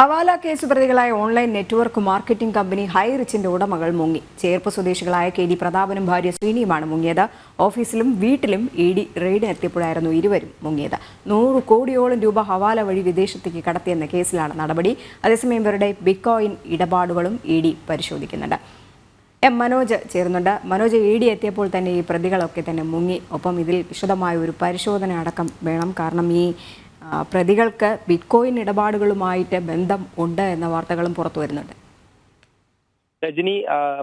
ഹവാല case പ്രതികളായ online network marketing company ഹൈറിച്ചിന്റെ ഉടമകൾ മുങ്ങി. ചേർപ്പ് സ്വദേശികളായ കെ ഡി പ്രതാപനും ഭാര്യ ശ്രീനിയുമാണ് മുങ്ങിയത്. ഓഫീസിലും വീട്ടിലും ഇ ഡി റെയ്ഡ് എത്തിയപ്പോഴായിരുന്നു ഇരുവരും മുങ്ങിയത്. നൂറ് കോടിയോളം രൂപ ഹവാല വഴി വിദേശത്തേക്ക് കടത്തിയെന്ന കേസിലാണ് നടപടി. അതേസമയം ഇവരുടെ ബിറ്റ്കോയിൻ ഇടപാടുകളും ഇ ഡി പരിശോധിക്കുന്നുണ്ട്. എം മനോജ് ചേരുന്നുണ്ട്. മനോജ് ഇ ഡി എത്തിയപ്പോൾ തന്നെ ഈ പ്രതികളൊക്കെ തന്നെ മുങ്ങി. ഒപ്പം ഇതിൽ വിശദമായ ഒരു പരിശോധന അടക്കം വേണം. കാരണം ഈ പ്രതികൾക്ക് ബിറ്റ്കോയിൻ ഇടപാടുകളുമായിട്ട് ബന്ധം ഉണ്ട് എന്ന വാർത്തകളും പുറത്തു വരുന്നുണ്ട്. രജനി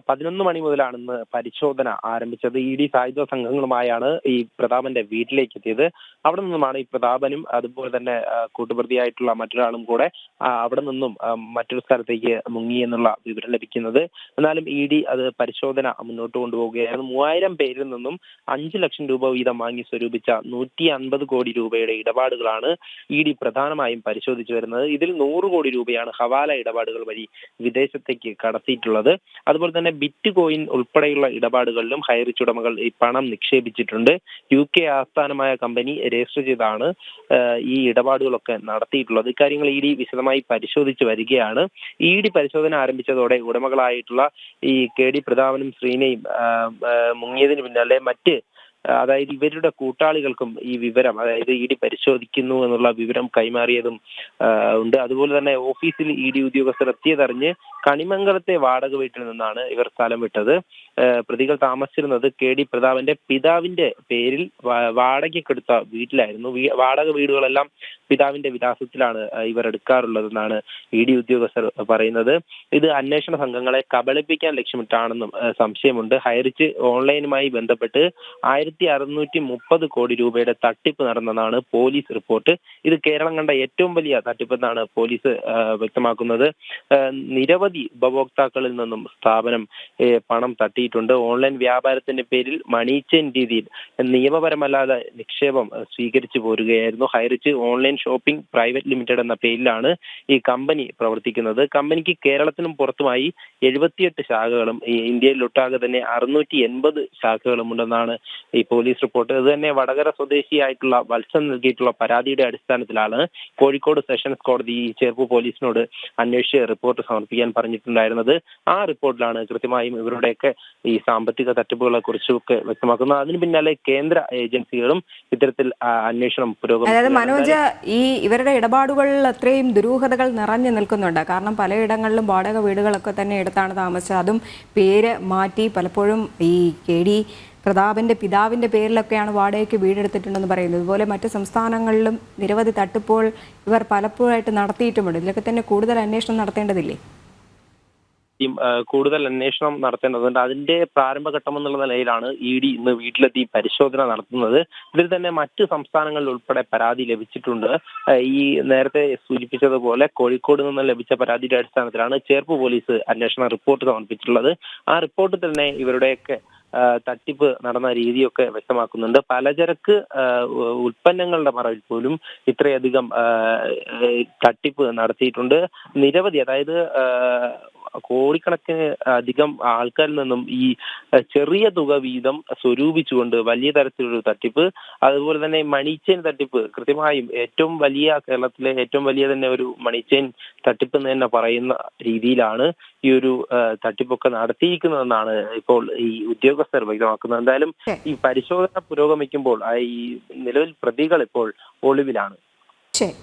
പതിനൊന്ന് മണി മുതലാണ് ഇന്ന് പരിശോധന ആരംഭിച്ചത്. ഇ ഡി സായുധ സംഘങ്ങളുമായാണ് ഈ പ്രതാപന്റെ വീട്ടിലേക്ക് എത്തിയത് അവിടെ നിന്നുമാണ് ഈ പ്രതാപനും അതുപോലെ തന്നെ കൂട്ടുപ്രതിയായിട്ടുള്ള മറ്റൊരാളും കൂടെ അവിടെ നിന്നും മറ്റൊരു സ്ഥലത്തേക്ക് മുങ്ങി എന്നുള്ള വിവരം ലഭിക്കുന്നത്. എന്നാലും ഇ ഡി അത് പരിശോധന മുന്നോട്ട് കൊണ്ടുപോവുകയായിരുന്നു. മൂവായിരം പേരിൽ നിന്നും അഞ്ചു ലക്ഷം രൂപ വീതം വാങ്ങി സ്വരൂപിച്ച നൂറ്റി അൻപത് കോടി രൂപയുടെ ഇടപാടുകളാണ് ഇ ഡി പ്രധാനമായും പരിശോധിച്ചു വരുന്നത്. ഇതിൽ നൂറ് കോടി രൂപയാണ് ഹവാല ഇടപാടുകൾ വഴി വിദേശത്തേക്ക് കടത്തിയിട്ടുള്ളത്. അതുപോലെ തന്നെ ബിറ്റ് കോയിൻ ഉൾപ്പെടെയുള്ള ഇടപാടുകളിലും ഹൈറിച്ച് ഉടമകൾ ഈ പണം നിക്ഷേപിച്ചിട്ടുണ്ട്. യു കെ ആസ്ഥാനമായ കമ്പനി രജിസ്റ്റർ ചെയ്താണ് ഈ ഇടപാടുകളൊക്കെ നടത്തിയിട്ടുള്ളത്. ഇക്കാര്യങ്ങൾ ഇ ഡി വിശദമായി പരിശോധിച്ച് വരികയാണ്. ഇ ഡി പരിശോധന ആരംഭിച്ചതോടെ ഉടമകളായിട്ടുള്ള ഈ കെ ഡി പ്രതാപനും ശ്രീനയും മുങ്ങിയതിന് പിന്നാലെ മറ്റ് അതായത് ഇവരുടെ കൂട്ടാളികൾക്കും ഈ വിവരം അതായത് ഇ ഡി പരിശോധിക്കുന്നു എന്നുള്ള വിവരം കൈമാറിയതും ഉണ്ട്. അതുപോലെ തന്നെ ഓഫീസിൽ ഇ ഡി ഉദ്യോഗസ്ഥർ എത്തിയതറിഞ്ഞ് കണിമംഗലത്തെ വാടക വീട്ടിൽ നിന്നാണ് ഇവർ സ്ഥലം വിട്ടത്. പ്രതികൾ താമസിച്ചിരുന്നത് കെ ഡി പ്രതാപന്റെ പിതാവിന്റെ പേരിൽ വാടകയ്ക്കെടുത്ത വീട്ടിലായിരുന്നു. വാടക വീടുകളെല്ലാം പിതാവിന്റെ വിലാസത്തിലാണ് ഇവർ എടുക്കാറുള്ളതെന്നാണ് ഇ ഡി ഉദ്യോഗസ്ഥർ പറയുന്നത്. ഇത് അന്വേഷണ സംഘങ്ങളെ കബളിപ്പിക്കാൻ ലക്ഷ്യമിട്ടാണെന്നും സംശയമുണ്ട്. ഹൈറിച്ച് ഓൺലൈനുമായി ബന്ധപ്പെട്ട് ആയിരത്തി അറുന്നൂറ്റി മുപ്പത് കോടി രൂപയുടെ തട്ടിപ്പ് നടന്നതാണ് പോലീസ് റിപ്പോർട്ട്. ഇത് കേരളം കണ്ട ഏറ്റവും വലിയ തട്ടിപ്പെന്നാണ് പോലീസ് വ്യക്തമാക്കുന്നത്. നിരവധി ഉപഭോക്താക്കളിൽ നിന്നും സ്ഥാപനം പണം തട്ടിയിട്ടുണ്ട്. ഓൺലൈൻ വ്യാപാരത്തിന്റെ പേരിൽ മണി ചെയിൻ രീതിയിൽ നിയമപരമല്ലാതെ നിക്ഷേപം സ്വീകരിച്ചു പോരുകയായിരുന്നു. Highrich online shopping private limited എന്ന പേരിലാണ് ഈ കമ്പനി പ്രവർത്തിക്കുന്നത്. കമ്പനിക്ക് കേരളത്തിനും പുറത്തുമായി എഴുപത്തിയെട്ട് ശാഖകളും ഇന്ത്യയിലൊട്ടാകെ തന്നെ അറുന്നൂറ്റി എൺപത് ശാഖകളും ഉണ്ടെന്നാണ് പോലീസ് റിപ്പോർട്ട്. ഇത് തന്നെ വടകര സ്വദേശിയായിട്ടുള്ള വത്സൻ നൽകിയിട്ടുള്ള പരാതിയുടെ അടിസ്ഥാനത്തിലാണ് കോഴിക്കോട് സെഷൻസ് കോടതി ഈ ചേർപ്പ് പോലീസിനോട് അന്വേഷിച്ച് റിപ്പോർട്ട് സമർപ്പിക്കാൻ പറഞ്ഞിട്ടുണ്ടായിരുന്നത്. ആ റിപ്പോർട്ടിലാണ് കൃത്യമായും ഇവരുടെയൊക്കെ ഈ സാമ്പത്തിക തട്ടിപ്പുകളെ കുറിച്ചൊക്കെ വ്യക്തമാക്കുന്നത്. അതിന് പിന്നാലെ കേന്ദ്ര ഏജൻസികളും ഇത്തരത്തിൽ അന്വേഷണം അന്വേഷണം അതായത് മനോജ് ഈ ഇവരുടെ ഇടപാടുകളിൽ അത്രയും ദുരൂഹതകൾ നിറഞ്ഞു നിൽക്കുന്നുണ്ട്. കാരണം പലയിടങ്ങളിലും വാടക വീടുകളൊക്കെ തന്നെ എടുത്താണ് താമസിച്ചത്. അതും പേര് മാറ്റി പലപ്പോഴും ഈ കെ ഡി പ്രതാപന്റെ പിതാവിന്റെ പേരിലൊക്കെയാണ് വാടകയ്ക്ക് വീടെടുത്തിട്ടുണ്ടെന്ന് പറയുന്നത്. ഇതുപോലെ മറ്റ് സംസ്ഥാനങ്ങളിലും നിരവധി തട്ടിപ്പുകൾ ഇവർ പലപ്പോഴായിട്ട് നടത്തിയിട്ടുമുണ്ട്. ഇതിലൊക്കെ തന്നെ കൂടുതൽ അന്വേഷണം നടത്തേണ്ടതില്ലേ? കൂടുതൽ അന്വേഷണം നടത്തേണ്ടതുണ്ട് അതിന്റെ പ്രാരംഭഘട്ടം എന്നുള്ള നിലയിലാണ് ഇ ഡി ഇന്ന് വീട്ടിലെത്തി പരിശോധന നടത്തുന്നത്. ഇതിൽ തന്നെ മറ്റ് സംസ്ഥാനങ്ങളിൽ ഉൾപ്പെടെ പരാതി ലഭിച്ചിട്ടുണ്ട്. ഈ നേരത്തെ സൂചിപ്പിച്ചതുപോലെ കോഴിക്കോട് നിന്ന് ലഭിച്ച പരാതിയുടെ അടിസ്ഥാനത്തിലാണ് ചേർപ്പ് പോലീസ് അന്വേഷണ റിപ്പോർട്ട് സമർപ്പിച്ചിട്ടുള്ളത്. ആ റിപ്പോർട്ടിൽ തന്നെ ഇവരുടെയൊക്കെ തട്ടിപ്പ് നടന്ന രീതിയൊക്കെ വ്യക്തമാക്കുന്നുണ്ട്. പലചരക്ക് ഉൽപ്പന്നങ്ങളുടെ മറവിൽ പോലും ഇത്രയധികം തട്ടിപ്പ് നടത്തിയിട്ടുണ്ട്. നിരവധി അതായത് കോടിക്കണക്കിന് അധികം ആൾക്കാരിൽ നിന്നും ഈ ചെറിയ തുക വീതം സ്വരൂപിച്ചുകൊണ്ട് വലിയ തരത്തിലൊരു തട്ടിപ്പ് അതുപോലെ തന്നെ മണി ചെയിൻ തട്ടിപ്പ് കൃത്യമായും ഏറ്റവും വലിയ കേരളത്തിലെ ഏറ്റവും വലിയ തന്നെ ഒരു മണി ചെയിൻ തട്ടിപ്പ് എന്ന് തന്നെ പറയുന്ന രീതിയിലാണ് ഈ ഒരു തട്ടിപ്പൊക്കെ നടത്തിയിരിക്കുന്നതെന്നാണ് ഇപ്പോൾ ഈ ഉദ്യോഗസ്ഥർ വ്യക്തമാക്കുന്നത് എന്തായാലും ഈ പരിശോധന പുരോഗമിക്കുമ്പോൾ ഈ നിലവിൽ പ്രതികൾ ഇപ്പോൾ ഒളിവിലാണ്. ശരി.